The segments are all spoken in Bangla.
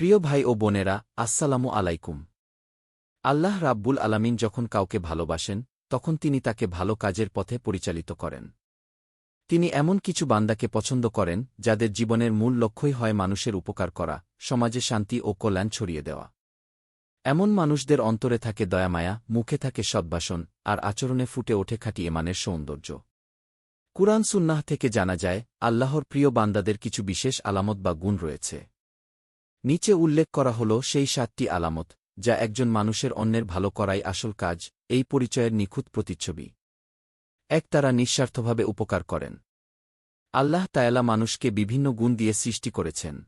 প্রিয় ভাই ও বোনেরা, আসসালামু আলাইকুম। আল্লাহ রাব্বুল আলামিন যখন কাউকে ভালোবাসেন, তখন তিনি তাকে ভালো কাজের পথে পরিচালিত করেন। তিনি এমন কিছু বান্দাকে পছন্দ করেন, যাদের জীবনের মূল লক্ষ্যই হয় মানুষের উপকার করা, সমাজে শান্তি ও কল্যাণ ছড়িয়ে দেওয়া। এমন মানুষদের অন্তরে থাকে দয়ামায়া মুখে থাকে সদ্বাসন আর আচরণে ফুটে ওঠে খাটি এমানের সৌন্দর্য। কুরআন সুন্নাহ থেকে জানা যায়, আল্লাহর প্রিয় বান্দাদের কিছু বিশেষ আলামত বা গুণ রয়েছে। নিচে উল্লেখ করা হল সেই সাতটি আলামত, যা একজন মানুষের অন্যের ভালো করাই আসল কাজ, এই পরিচয়ের নিখুঁত প্রতিচ্ছবি। এক, তারা নিঃস্বার্থভাবে উপকার করেন। আল্লাহ তায়ালা মানুষকে বিভিন্ন গুণ দিয়ে সৃষ্টি করেছেন।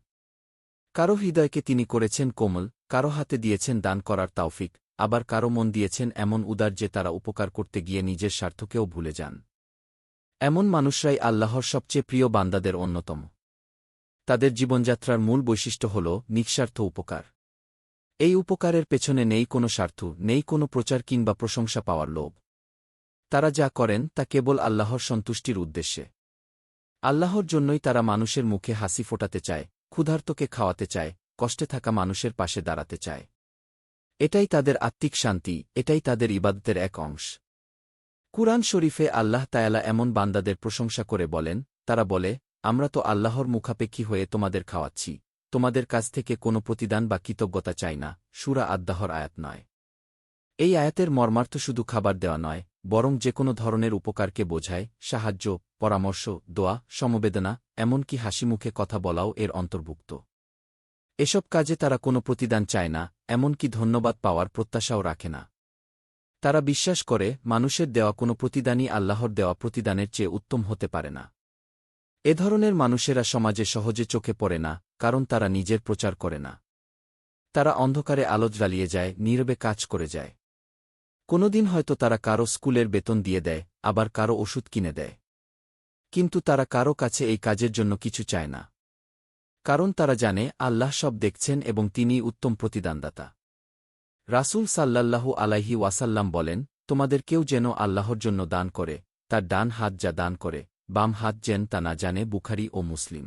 কারও হৃদয়কে তিনি করেছেন কোমল, কারও হাতে দিয়েছেন দান করার তাওফিক আবার কারও মন দিয়েছেন এমন উদার যে তারা উপকার করতে গিয়ে নিজের স্বার্থকেও ভুলে যান। এমন মানুষরাই আল্লাহর সবচেয়ে প্রিয় বান্দাদের অন্যতম। তাদের জীবনযাত্রার মূল বৈশিষ্ট্য হল নিঃস্বার্থ উপকার। এই উপকারের পেছনে নেই কোনো স্বার্থ, নেই কোনো প্রচার কিংবা প্রশংসা পাওয়ার লোভ। তারা যা করেন তা কেবল আল্লাহর সন্তুষ্টির উদ্দেশ্যে। আল্লাহর জন্যই তারা মানুষের মুখে হাসি ফোটাতে চায়, ক্ষুধার্তকে খাওয়াতে চায়, কষ্টে থাকা মানুষের পাশে দাঁড়াতে চায়। এটাই তাদের আত্মিক শান্তি, এটাই তাদের ইবাদতের এক অংশ। কুরআন শরীফে আল্লাহ তায়ালা এমন বান্দাদের প্রশংসা করে বলেন, তারা বলে আমরা তো আল্লাহর মুখাপেক্ষী হয়ে তোমাদের খাওয়াচ্ছি, তোমাদের কাছ থেকে কোনো প্রতিদান বা কৃতজ্ঞতা চাই না, সুরা আদ্দাহর আয়াত নয়। এই আয়াতের মর্মার্থ শুধু খাবার দেওয়া নয়, বরং যে কোনো ধরনের উপকারকে বোঝায়, সাহায্য, পরামর্শ, দোয়া, সমবেদনা, এমনকি হাসিমুখে কথা বলাও এর অন্তর্ভুক্ত। এসব কাজে তারা কোনো প্রতিদান চায় না, এমনকি ধন্যবাদ পাওয়ার প্রত্যাশাও রাখে না। তারা বিশ্বাস করে, মানুষের দেওয়া কোনো প্রতিদানই আল্লাহর দেওয়া প্রতিদানের চেয়ে উত্তম হতে পারে না। এ ধরনের মানুষেরা সমাজে সহজে চোখে পড়ে না, কারণ তারা নিজের প্রচার করে না। তারা অন্ধকারে আলো জ্বালিয়ে যায়, নীরবে কাজ করে যায়। কোনোদিন হয়তো তারা কারও স্কুলের বেতন দিয়ে দেয়, আবার কারও ওষুধ কিনে দেয়। কিন্তু তারা কারও কাছে এই কাজের জন্য কিছু চায় না। কারণ তারা জানে, আল্লাহ সব দেখছেন এবং তিনি উত্তম প্রতিদানদাতা। রাসূল সাল্লাল্লাহু আলাইহি ওয়াসাল্লাম বলেন, তোমাদের কেউ যেন আল্লাহর জন্য দান করে, তার ডান হাত যা দান করে বাম হাত যেন তা না জানে বুখারি ও মুসলিম।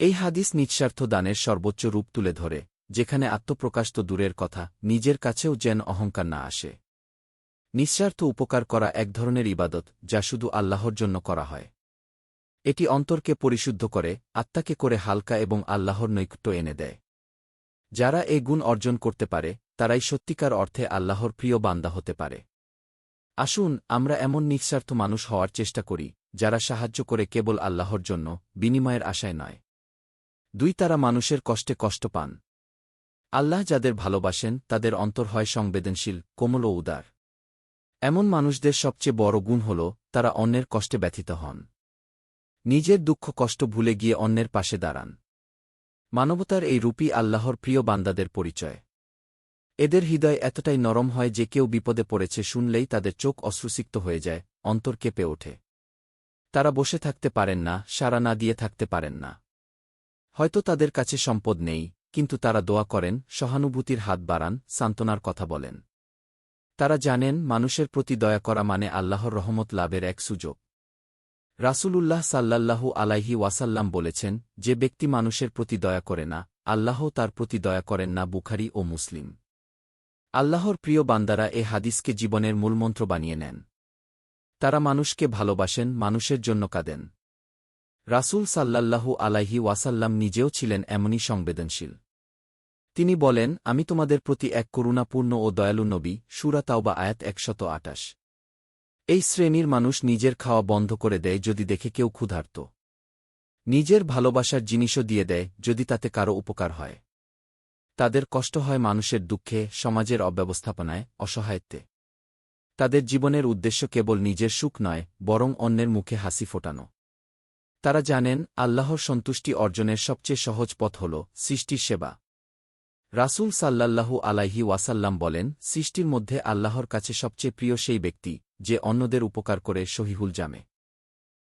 এই হাদিস নিঃস্বার্থ দানের সর্বোচ্চ রূপ তুলে ধরে, যেখানে আত্মপ্রকাশ তো দূরের কথা, নিজের কাছেও যেন অহংকার না আসে। নিঃস্বার্থ উপকার করা এক ধরনের ইবাদত, যা শুধু আল্লাহর জন্য করা হয়। এটি অন্তরকে পরিশুদ্ধ করে, আত্মাকে করে হালকা এবং আল্লাহর নৈকট্য এনে দেয়। যারা এ গুণ অর্জন করতে পারে, তারাই সত্যিকার অর্থে আল্লাহর প্রিয় বান্দা হতে পারে। আসুন, আমরা এমন নিঃস্বার্থ মানুষ হওয়ার চেষ্টা করি যারা সাহায্য করে কেবল আল্লাহর জন্য, বিনিময়ের আশায় নয়। দুই তারা মানুষের কষ্টে কষ্ট পান। আল্লাহ যাদের ভালোবাসেন, তাদের অন্তর হয় সংবেদনশীল, কোমল ও উদার। এমন মানুষদের সবচেয়ে বড় গুণ হল, তারা অন্যের কষ্টে ব্যথিত হন। নিজের দুঃখ কষ্ট ভুলে গিয়ে অন্যের পাশে দাঁড়ান। মানবতার এই রূপী আল্লাহর প্রিয় বান্দাদের পরিচয়। এদের হৃদয় এতটাই নরম হয় যে কেউ বিপদে পড়েছে শুনলেই তাদের চোখ অশ্রুসিক্ত হয়ে যায়, অন্তর কেঁপে ওঠে। তারা বসে থাকতে পারেন না সারা না দিয়ে থাকতে পারেন না। হয়তো তাদের কাছে সম্পদ নেই, কিন্তু তারা দোয়া করেন, সহানুভূতির হাত বাড়ান, সান্ত্বনার কথা বলেন। তারা জানেন, মানুষের প্রতি দয়া করা মানে আল্লাহর রহমত লাভের এক সুযোগ। রাসূলুল্লাহ সাল্লাল্লাহু আলাইহি ওয়াসাল্লাম বলেছেন, যে ব্যক্তি মানুষের প্রতি দয়া করে না, আল্লাহ তার প্রতি দয়া করেন না, বুখারি ও মুসলিম। আল্লাহর প্রিয় বান্দারা এ হাদিসকে জীবনের মূলমন্ত্র বানিয়ে নেন। তারা মানুষকে ভালোবাসেন, মানুষের জন্য কাঁদেন। রাসূল সাল্লাল্লাহু আলাইহি ওয়াসাল্লাম নিজেও ছিলেন এমনই সংবেদনশীল। তিনি বলেন, আমি তোমাদের প্রতি এক করুণাপূর্ণ ও দয়ালু নবী, সুরা তাওবা আয়াত একশত আটাশ এই শ্রেণির মানুষ নিজের খাওয়া বন্ধ করে দেয় যদি দেখে কেউ ক্ষুধার্ত। নিজের ভালোবাসার জিনিসও দিয়ে দেয় যদি তাতে কারও উপকার হয়। তাদের কষ্ট হয় মানুষের দুঃখে, সমাজের অব্যবস্থাপনায়, অসহায়ত্বে। তাদের জীবনের উদ্দেশ্য কেবল নিজের সুখ নয়, বরং অন্যের মুখে হাসি ফোটানো। তারা জানেন, আল্লাহর সন্তুষ্টি অর্জনের সবচেয়ে সহজ পথ হল সৃষ্টির সেবা। রাসূল সাল্লাল্লাহু আলাইহি ওয়াসাল্লাম বলেন, সৃষ্টির মধ্যে আল্লাহর কাছে সবচেয়ে প্রিয় সেই ব্যক্তি, যে অন্যদের উপকার করে সহিহুল জামে।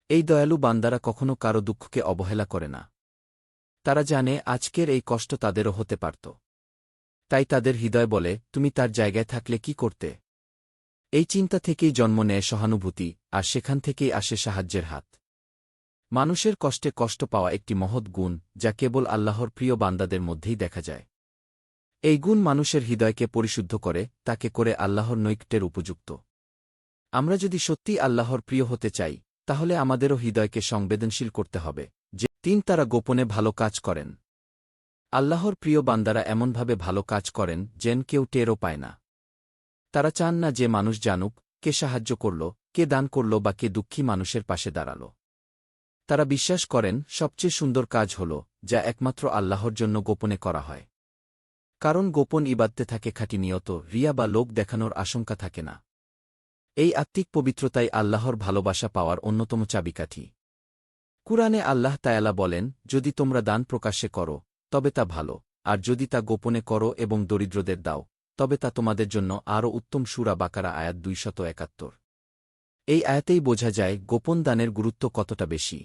এই দয়ালু বান্দারা কখনো কারও দুঃখকে অবহেলা করে না। তারা জানে, আজকের এই কষ্ট তাদেরও হতে পারত। তাই তাদের হৃদয় বলে, তুমি তার জায়গায় থাকলে কি করতে? এই চিন্তা থেকেই জন্ম নেয় সহানুভূতি, আর সেখান থেকেই আসে সাহায্যের হাত। মানুষের কষ্টে কষ্ট পাওয়া একটি মহৎ গুণ, যা কেবল আল্লাহর প্রিয় বান্দাদের মধ্যেই দেখা যায়। এই গুণ মানুষের হৃদয়কে পরিশুদ্ধ করে, তাকে করে আল্লাহর নৈকটের উপযুক্ত। আমরা যদি সত্যি আল্লাহর প্রিয় হতে চাই, তাহলে আমাদেরও হৃদয়কে সংবেদনশীল করতে হবে, যে তিন তারা গোপনে ভালো কাজ করেন। আল্লাহর প্রিয় বান্দারা এমনভাবে ভালো কাজ করেন, যেন কেউ টেরও পায় না। তারা চান না যে মানুষ জানুক, কে সাহায্য করল, কে দান করল বা কে দুঃখী মানুষের পাশে দাঁড়াল। তারা বিশ্বাস করেন, সবচেয়ে সুন্দর কাজ হল, যা একমাত্র আল্লাহর জন্য গোপনে করা হয়। কারণ গোপন ইবাদতে থাকে খাঁটি নিয়ত, রিয়া বা লোক দেখানোর আশঙ্কা থাকে না। এই আত্মিক পবিত্রতাই আল্লাহর ভালোবাসা পাওয়ার অন্যতম চাবিকাঠি। কুরআনে আল্লাহ তায়ালা বলেন, যদি তোমরা দান প্রকাশ্যে করো, তবে তা ভালো, আর যদি তা গোপনে করো এবং দরিদ্রদের দাও তবে তা তোমাদের জন্য আরও উত্তম সুরা বাকারা আয়াত দুইশত একাত্তর। এই আয়াতেই বোঝা যায় গোপন দানের গুরুত্ব কতটা বেশি।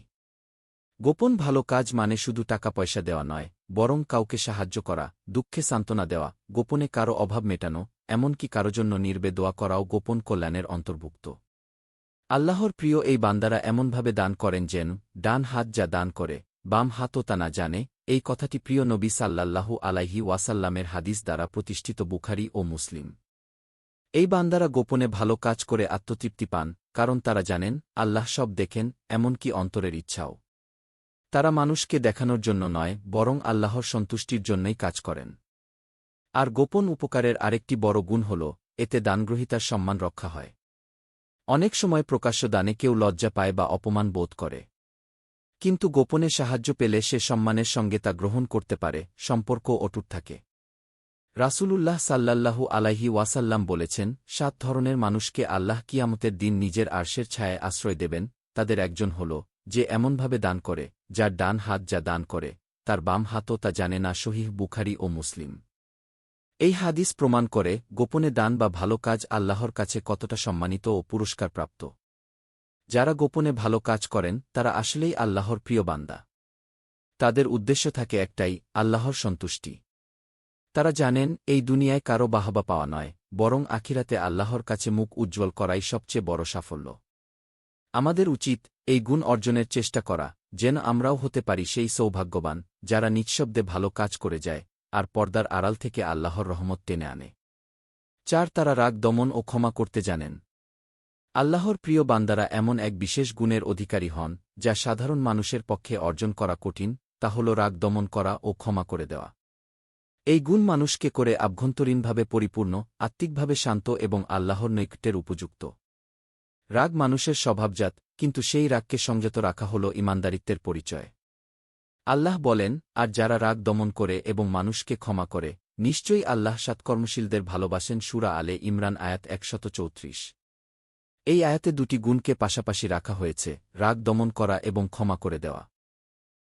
গোপন ভালো কাজ মানে শুধু টাকা পয়সা দেওয়া নয়, বরং কাউকে সাহায্য করা, দুঃখে সান্ত্বনা দেওয়া, গোপনে কারও অভাব মেটানো, এমনকি কারও জন্য নির্বে দোয়া করাও গোপন কল্যাণের অন্তর্ভুক্ত। আল্লাহর প্রিয় এই বান্দারা এমনভাবে দান করেন যেন, ডান হাত যা দান করে, বাম হাতও তা না জানে এই কথাটি প্রিয় নবী সাল্লাল্লাহু আলাইহি ওয়াসাল্লামের হাদিস দ্বারা প্রতিষ্ঠিত বুখারি ও মুসলিম। এই বান্দারা গোপনে ভালো কাজ করে আত্মতৃপ্তি পান, কারণ তারা জানেন, আল্লাহ সব দেখেন, এমনকি অন্তরের ইচ্ছাও। তারা মানুষকে দেখানোর জন্য নয়, বরং আল্লাহর সন্তুষ্টির জন্যই কাজ করেন। আর গোপন উপকারের আরেকটি বড় গুণ হল, এতে দানগ্রহিতার সম্মান রক্ষা হয়। অনেক সময় প্রকাশ্য দানে কেউ লজ্জা পায় বা অপমান বোধ করে। কিন্তু গোপনে সাহায্য পেলে সে সম্মানের সঙ্গে তা গ্রহণ করতে পারে, সম্পর্ক অটুট থাকে। রাসূলুল্লাহ সাল্লাল্লাহু আলাইহি ওয়াসাল্লাম বলেছেন, সাত ধরনের মানুষকে আল্লাহ কিয়ামতের দিন নিজের আর্শের ছায়ায় আশ্রয় দেবেন, তাদের একজন হল, যে এমনভাবে দান করে, যার ডান হাত যা দান করে, তার বাম হাতও তা জানে না শহীহ বুখারি ও মুসলিম। এই হাদিস প্রমাণ করে গোপনে দান বা ভালো কাজ আল্লাহর কাছে কতটা সম্মানিত ও পুরস্কারপ্রাপ্ত। যারা গোপনে ভালো কাজ করেন, তারা আসলেই আল্লাহর প্রিয় বান্দা। তাদের উদ্দেশ্য থাকে একটাই, আল্লাহর সন্তুষ্টি। তারা জানেন, এই দুনিয়ায় কারও বাহবা পাওয়া নয়, বরং আখিরাতে আল্লাহর কাছে মুখ উজ্জ্বল করাই সবচেয়ে বড় সাফল্য। আমাদের উচিত, এই গুণ অর্জনের চেষ্টা করা, যেন আমরাও হতে পারি সেই সৌভাগ্যবান, যারা নিঃশব্দে ভালো কাজ করে যায়, আর পর্দার আড়াল থেকে আল্লাহর রহমত টেনে আনে। চার, তারা রাগ দমন ও ক্ষমা করতে জানেন। আল্লাহর প্রিয় বান্দারা এমন এক বিশেষ গুণের অধিকারী হন, যা সাধারণ মানুষের পক্ষে অর্জন করা কঠিন, তা হল রাগ দমন করা ও ক্ষমা করে দেওয়া। এই গুণ মানুষকে করে আভ্যন্তরীণভাবে পরিপূর্ণ, আত্মিকভাবে শান্ত এবং আল্লাহর নৈকটের উপযুক্ত। রাগ মানুষের স্বভাবজাত, কিন্তু সেই রাগকে সংযত রাখা হল ইমানদারিত্বের পরিচয়। আল্লাহ বলেন, আর যারা রাগ দমন করে এবং মানুষকে ক্ষমা করে, নিশ্চয়ই আল্লাহ সৎকর্মশীলদের ভালোবাসেন সুরা আলে ইমরান আয়াত একশত চৌত্রিশ। এই আয়াতে দুটি গুণকে পাশাপাশি রাখা হয়েছে, রাগ দমন করা এবং ক্ষমা করে দেওয়া।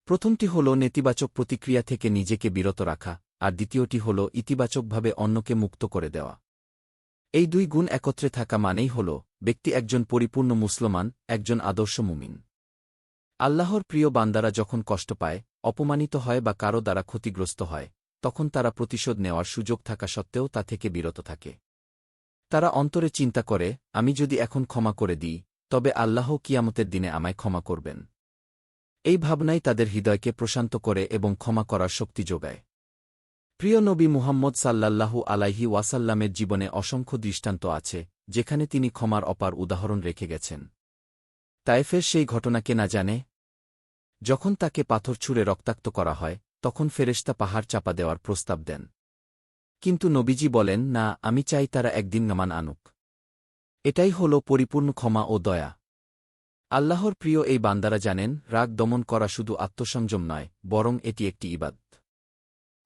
প্রথমটি হল নেতিবাচক প্রতিক্রিয়া থেকে নিজেকে বিরত রাখা, আর দ্বিতীয়টি হল ইতিবাচকভাবে অন্যকে মুক্ত করে দেওয়া। এই দুই গুণ একত্রে থাকা মানেই হল, ব্যক্তি একজন পরিপূর্ণ মুসলমান, একজন আদর্শ মুমিন। আল্লাহর প্রিয় বান্দারা যখন কষ্ট পায়, অপমানিত হয় বা কারও দ্বারা ক্ষতিগ্রস্ত হয়, তখন তারা প্রতিশোধ নেওয়ার সুযোগ থাকা সত্ত্বেও তা থেকে বিরত থাকে। তারা অন্তরে চিন্তা করে, আমি যদি এখন ক্ষমা করে দিই, তবে আল্লাহ কিয়ামতের দিনে আমায় ক্ষমা করবেন। এই ভাবনাই তাদের হৃদয়কে প্রশান্ত করে এবং ক্ষমা করার শক্তি যোগায়। প্রিয় নবী মুহাম্মদ সাল্লাল্লাহু আলাইহি ওয়াসাল্লামের জীবনে অসংখ্য দৃষ্টান্ত আছে, যেখানে তিনি ক্ষমার অপার উদাহরণ রেখে গেছেন। তায়েফের সেই ঘটনাকে না জানে? যখন তাকে পাথর ছুঁড়ে রক্তাক্ত করা হয়, তখন ফেরেশতা পাহাড় চাপা দেওয়ার প্রস্তাব দেন। কিন্তু নবীজি বলেন, না, আমি চাই তারা একদিন নামান আনুক। এটাই হল পরিপূর্ণ ক্ষমা ও দয়া। আল্লাহর প্রিয় এই বান্দারা জানেন, রাগ দমন করা শুধু আত্মসংযম নয়, বরং এটি একটি ইবাদ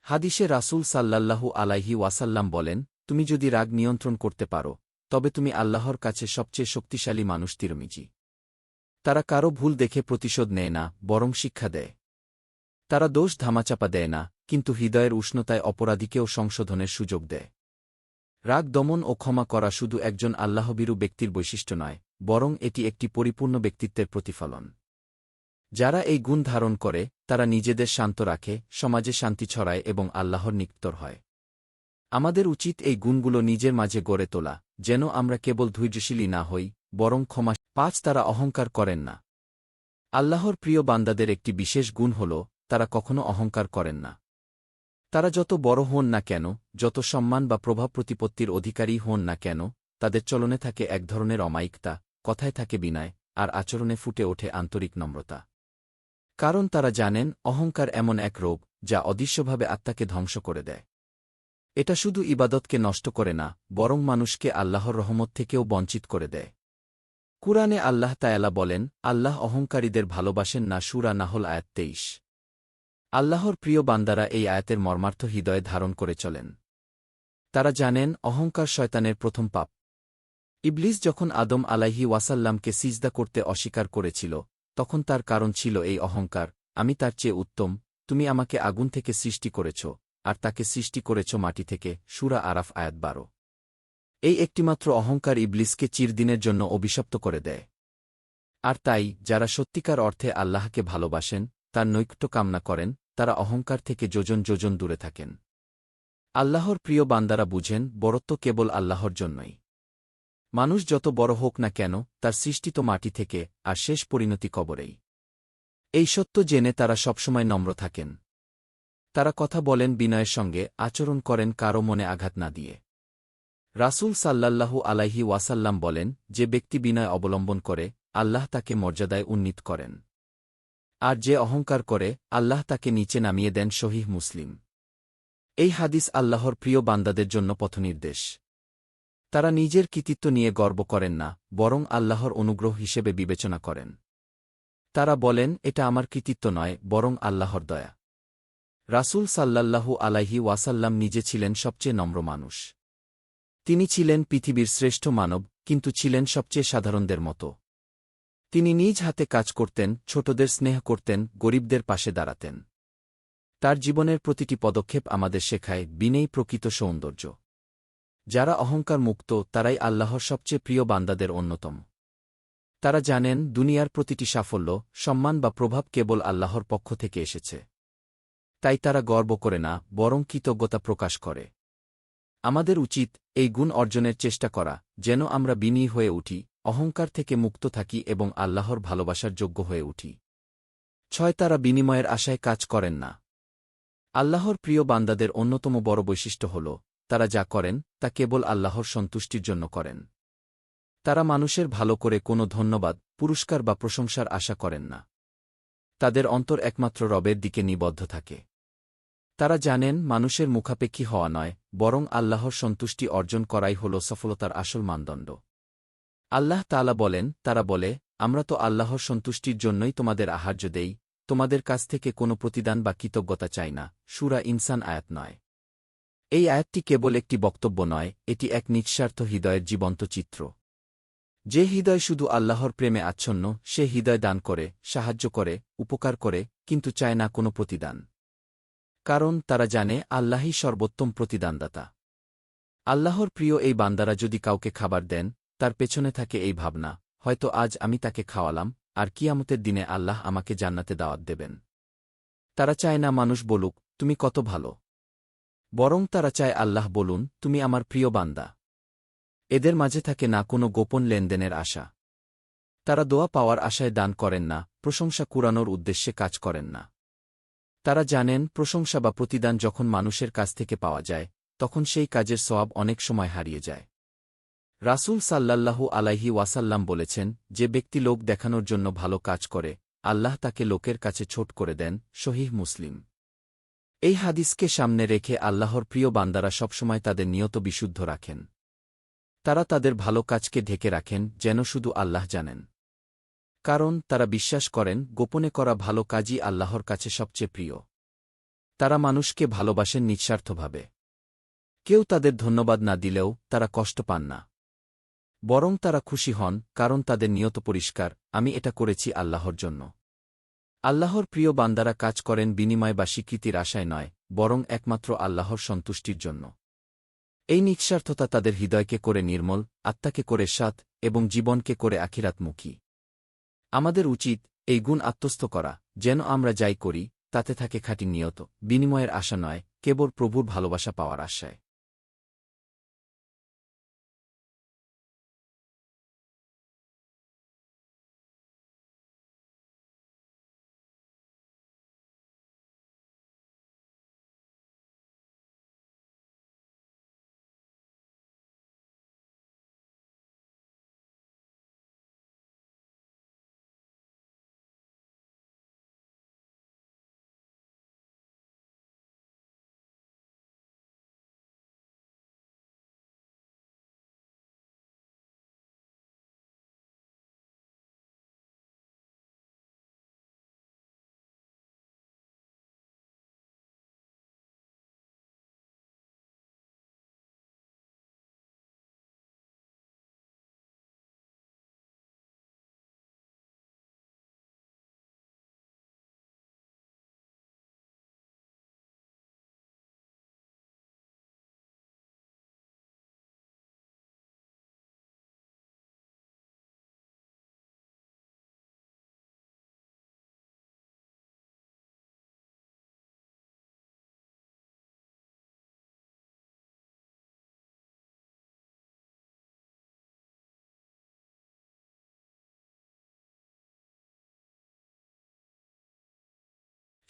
হাদিসে রাসূল সাল্লাল্লাহু আলাইহি ওয়াসাল্লাম বলেন, তুমি যদি রাগ নিয়ন্ত্রণ করতে পারো, তবে তুমি আল্লাহর কাছে সবচেয়ে শক্তিশালী মানুষ তিরমিজি। তারা কারও ভুল দেখে প্রতিশোধ নেয় না, বরং শিক্ষা দেয়। তারা দোষ ধামাচাপা দেয় না কিন্তু হৃদয়ের উষ্ণতায় অপরাধীকেও সংশোধনের সুযোগ দেয়। রাগ দমন ও ক্ষমা করা শুধু একজন আল্লাহবিরু ব্যক্তির বৈশিষ্ট্য নয়, বরং এটি একটি পরিপূর্ণ ব্যক্তিত্বের প্রতিফলন। যারা এই গুণ ধারণ করে, তারা নিজেদের শান্ত রাখে, সমাজে শান্তি ছড়ায় এবং আল্লাহর নিক্তর হয়। আমাদের উচিত এই গুণগুলো নিজের মাঝে গড়ে তোলা, যেন আমরা কেবল ধৈর্যশীলী না হই, বরং ক্ষমা পাঁচ তারা অহংকার করেন না। আল্লাহর প্রিয় বান্দাদের একটি বিশেষ গুণ হল, তারা কখনো অহংকার করেন না। তারা যত বড় হন না কেন, যত সম্মান বা প্রভাব প্রতিপত্তির অধিকারী হন না কেন, তাদের চলনে থাকে এক ধরনের অমায়িকতা, কথায় থাকে বিনয়, আর আচরণে ফুটে ওঠে আন্তরিক নম্রতা। কারণ তারা জানেন, অহংকার এমন এক রোগ, যা অদৃশ্যভাবে আত্মাকে ধ্বংস করে দেয়। এটা শুধু ইবাদতকে নষ্ট করে না, বরং মানুষকে আল্লাহর রহমত থেকেও বঞ্চিত করে দেয়। কুরআনে আল্লাহ তায়ালা বলেন, আল্লাহ অহংকারীদের ভালোবাসেন না সুরা নাহল আয়াত তেইশ। আল্লাহর প্রিয় বান্দারা এই আয়াতের মর্মার্থ হৃদয়ে ধারণ করে চলেন। তারা জানেন, অহংকার শয়তানের প্রথম পাপ। ইবলিস যখন আদম আলাইহি ওয়াসাল্লামকে সিজদা করতে অস্বীকার করেছিল, তখন তার কারণ ছিল এই অহংকার, আমি তার চেয়ে উত্তম, তুমি আমাকে আগুন থেকে সৃষ্টি করেছ, আর তাকে সৃষ্টি করেছ মাটি থেকে। সুরা আরাফ আয়াত বারো। এই একটিমাত্র অহংকার ইবলিসকে চিরদিনের জন্য অভিশপ্ত করে দেয়। আর তাই, যারা সত্যিকার অর্থে আল্লাহকে ভালোবাসেন তার নৈকট্য কামনা করেন, তারা অহংকার থেকে যোজন যোজন দূরে থাকেন। আল্লাহর প্রিয় বান্দারা বুঝেন, বরত্ব কেবল আল্লাহর জন্যই। মানুষ যত বড় হোক না কেন, তার সৃষ্টি তো মাটি থেকে, আর শেষ পরিণতি কবরেই। এই সত্য জেনে তারা সবসময় নম্র থাকেন। তারা কথা বলেন বিনয়ের সঙ্গে, আচরণ করেন কারও মনে আঘাত না দিয়ে। রাসূল সাল্লাল্লাহু আলাইহি ওয়াসাল্লাম বলেন, যে ব্যক্তি বিনয় অবলম্বন করে, আল্লাহ তাকে মর্যাদায় উন্নীত করেন। আর যে অহংকার করে, আল্লাহ তাকে নিচে নামিয়ে দেন শহীহ মুসলিম। এই হাদিস আল্লাহর প্রিয় বান্দাদের জন্য পথনির্দেশ। তারা নিজের কৃতিত্ব নিয়ে গর্ব করেন না, বরং আল্লাহর অনুগ্রহ হিসেবে বিবেচনা করেন। তারা বলেন, এটা আমার কৃতিত্ব নয়, বরং আল্লাহর দয়া। রাসূল সাল্লাল্লাহু আলাইহি ওয়াসাল্লাম নিজে ছিলেন সবচেয়ে নম্র মানুষ। তিনি ছিলেন পৃথিবীর শ্রেষ্ঠ মানব, কিন্তু ছিলেন সবচেয়ে সাধারণদের মতো। তিনি নিজ হাতে কাজ করতেন, ছোটদের স্নেহ করতেন, গরিবদের পাশে দাঁড়াতেন। তার জীবনের প্রতিটি পদক্ষেপ আমাদের শেখায় বিনেই প্রকৃত সৌন্দর্য। যারা অহংকার মুক্ত, তারাই আল্লাহর সবচেয়ে প্রিয় বান্দাদের অন্যতম। তারা জানেন, দুনিয়ার প্রতিটি সাফল্য, সম্মান বা প্রভাব কেবল আল্লাহর পক্ষ থেকে এসেছে। তাই তারা গর্ব করে না, বরং কৃতজ্ঞতা প্রকাশ করে। আমাদের উচিত এই গুণ অর্জনের চেষ্টা করা, যেন আমরা বিনয়ী হয়ে উঠি অহংকার থেকে মুক্ত থাকি এবং আল্লাহর ভালোবাসার যোগ্য হয়ে উঠি। ছয়, তারা বিনিময়ের আশায় কাজ করেন না। আল্লাহর প্রিয় বান্দাদের অন্যতম বড় বৈশিষ্ট্য হল, তারা যা করেন, তা কেবল আল্লাহর সন্তুষ্টির জন্য করেন। তারা মানুষের ভালো করে কোনো ধন্যবাদ, পুরস্কার বা প্রশংসার আশা করেন না। তাদের অন্তর একমাত্র রবের দিকে নিবদ্ধ থাকে। তারা জানেন, মানুষের মুখাপেক্ষী হওয়া নয়, বরং আল্লাহর সন্তুষ্টি অর্জন করাই হল সফলতার আসল মানদণ্ড। আল্লাহ তালা বলেন, তারা বলে, আমরা তো আল্লাহর সন্তুষ্টির জন্যই তোমাদের আহার্য দেই, তোমাদের কাছ থেকে কোনো প্রতিদান বা কৃতজ্ঞতা চাই না। সুরা ইনসান আয়াত নয়। এই আয়াতটি কেবল একটি বক্তব্য নয়, এটি এক নিঃস্বার্থ হৃদয়ের জীবন্ত চিত্র। যে হৃদয় শুধু আল্লাহর প্রেমে আচ্ছন্ন, সে হৃদয় দান করে, সাহায্য করে, উপকার করে, কিন্তু চায় না কোনো প্রতিদান। কারণ তারা জানে, আল্লাহই সর্বোত্তম প্রতিদানদাতা। আল্লাহর প্রিয় এই বান্দারা যদি কাউকে খাবার দেন তার পেছনে থাকে এই ভাবনা, হয়তো আজ আমি তাকে খাওয়ালাম, আর কিয়ামতের দিনে আল্লাহ আমাকে জান্নাতে দাওয়াত দেবেন। তারা চায় না মানুষ বলুক, তুমি কত ভালো। বরং তারা চায় আল্লাহ বলুন, তুমি আমার প্রিয় বান্দা। এদের মাঝে থাকে না কোনো গোপন লেনদেনের আশা। তারা দোয়া পাওয়ার আশায় দান করেন না, প্রশংসা কুরানোর উদ্দেশ্যে কাজ করেন না। তারা জানেন, প্রশংসা বা প্রতিদান যখন মানুষের কাছ থেকে পাওয়া যায়, তখন সেই কাজের সওয়াব অনেক সময় হারিয়ে যায়। রাসূল সাল্লাল্লাহু আলাইহি ওয়াসাল্লাম বলেছেন, যে ব্যক্তি লোক দেখানোর জন্য ভালো কাজ করে, আল্লাহ তাকে লোকের কাছে ছোট করে দেন শহীহ মুসলিম। এই হাদিসকে সামনে রেখে আল্লাহর প্রিয় বান্দারা সবসময় তাদের নিয়ত বিশুদ্ধ রাখেন। তারা তাদের ভালো কাজকে ঢেকে রাখেন, যেন শুধু আল্লাহ জানেন। কারণ, তারা বিশ্বাস করেন, গোপনে করা ভালো কাজই আল্লাহর কাছে সবচেয়ে প্রিয়। তারা মানুষকে ভালোবাসেন নিঃস্বার্থভাবে। কেউ তাদের ধন্যবাদ না দিলেও তারা কষ্ট পান না। বরং তারা খুশি হন, কারণ তাদের নিয়ত পরিষ্কার, আমি এটা করেছি আল্লাহর জন্য। আল্লাহর প্রিয় বান্দারা কাজ করেন বিনিময় বা স্বীকৃতির আশায় নয়, বরং একমাত্র আল্লাহর সন্তুষ্টির জন্য। এই নিঃস্বার্থতা তাদের হৃদয়কে করে নির্মল, আত্মাকে করে সাত, এবং জীবনকে করে আখিরাতমুখী। আমাদের উচিত এই গুণ আত্মস্থ করা, যেন আমরা যাই করি, তাতে থাকে খাঁটি নিয়ত, বিনিময়ের আশা নয়, কেবল প্রভুর ভালোবাসা পাওয়ার আশায়।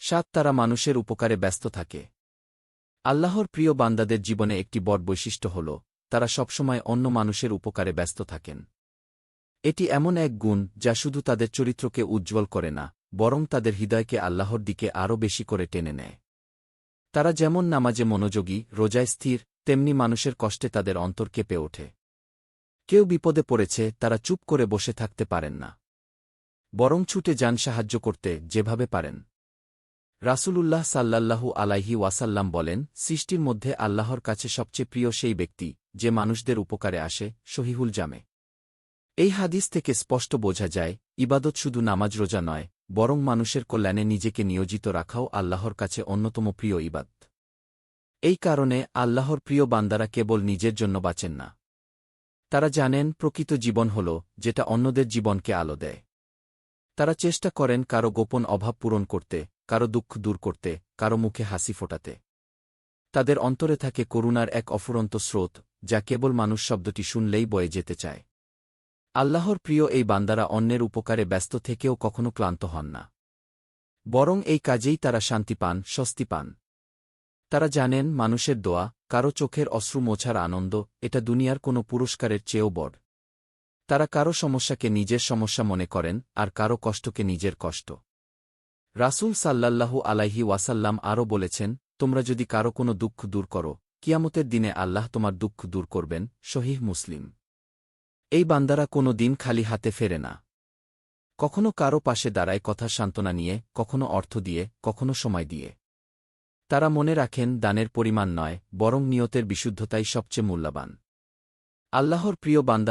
সাত তারা মানুষের উপকারে ব্যস্ত থাকে। আল্লাহর প্রিয় বান্দাদের জীবনে একটি বড় বৈশিষ্ট্য হল, তারা সবসময় অন্য মানুষের উপকারে ব্যস্ত থাকেন। এটি এমন এক গুণ যা শুধু তাদের চরিত্রকে উজ্জ্বল করে না, বরং তাদের হৃদয়কে আল্লাহর দিকে আরও বেশি করে টেনে নেয়। তারা যেমন নামাজে মনোযোগী, রোজায় স্থির, তেমনি মানুষের কষ্টে তাদের অন্তর কেঁপে ওঠে। কেউ বিপদে পড়েছে, তারা চুপ করে বসে থাকতে পারেন না। বরং ছুটে যান সাহায্য করতে, যেভাবে পারেন। রাসূলুল্লাহ সাল্লাল্লাহু আলাইহি ওয়াসাল্লাম বলেন, সৃষ্টির মধ্যে আল্লাহর কাছে সবচেয়ে প্রিয় সেই ব্যক্তি, যে মানুষদের উপকারে আসে সহিহুল জামে। এই হাদিস থেকে স্পষ্ট বোঝা যায়, ইবাদত শুধু নামাজ রোজা নয়, বরং মানুষের কল্যাণে নিজেকে নিয়োজিত রাখাও আল্লাহর কাছে অন্যতম প্রিয় ইবাদ এই কারণে আল্লাহর প্রিয় বান্দারা কেবল নিজের জন্য বাঁচেন না। তারা জানেন, প্রকৃত জীবন হল, যেটা অন্যদের জীবনকে আলো দেয়। তারা চেষ্টা করেন কারও গোপন অভাব পূরণ করতে কারও দুঃখ দূর করতে, কারও মুখে হাসি ফোটাতে। তাদের অন্তরে থাকে করুণার এক অফুরন্ত স্রোত, যা কেবল মানুষ শব্দটি শুনলেই বয়ে যেতে চায়। আল্লাহর প্রিয় এই বান্দারা অন্যের উপকারে ব্যস্ত থেকেও কখনো ক্লান্ত হন না। বরং এই কাজেই তারা শান্তি পান, স্বস্তি পান। তারা জানেন, মানুষের দোয়া, কারও চোখের অশ্রু মোছার আনন্দ, এটা দুনিয়ার কোনো পুরস্কারের চেয়েও বড়। তারা কারও সমস্যাকে নিজের সমস্যা মনে করেন, আর কারও কষ্টকে নিজের কষ্ট। রাসূল সাল্লাল্লাহু আলাইহি ওয়াসাল্লাম আরও বলেছেন, তোমরা যদি কারও কোনো দুঃখ দূর করো, কিয়ামতের দিনে আল্লাহ তোমার দুঃখ দূর করবেন শহীহ মুসলিম। এই বান্দারা কোনো দিন খালি হাতে ফেরে না। কখনো কারও পাশে দাঁড়ায় কথা সান্ত্বনা নিয়ে, কখনো অর্থ দিয়ে, কখনো সময় দিয়ে। তারা মনে রাখেন, দানের পরিমাণ নয়, বরং নিয়তের বিশুদ্ধতাই সবচেয়ে মূল্যবান। আল্লাহর প্রিয় বান্দার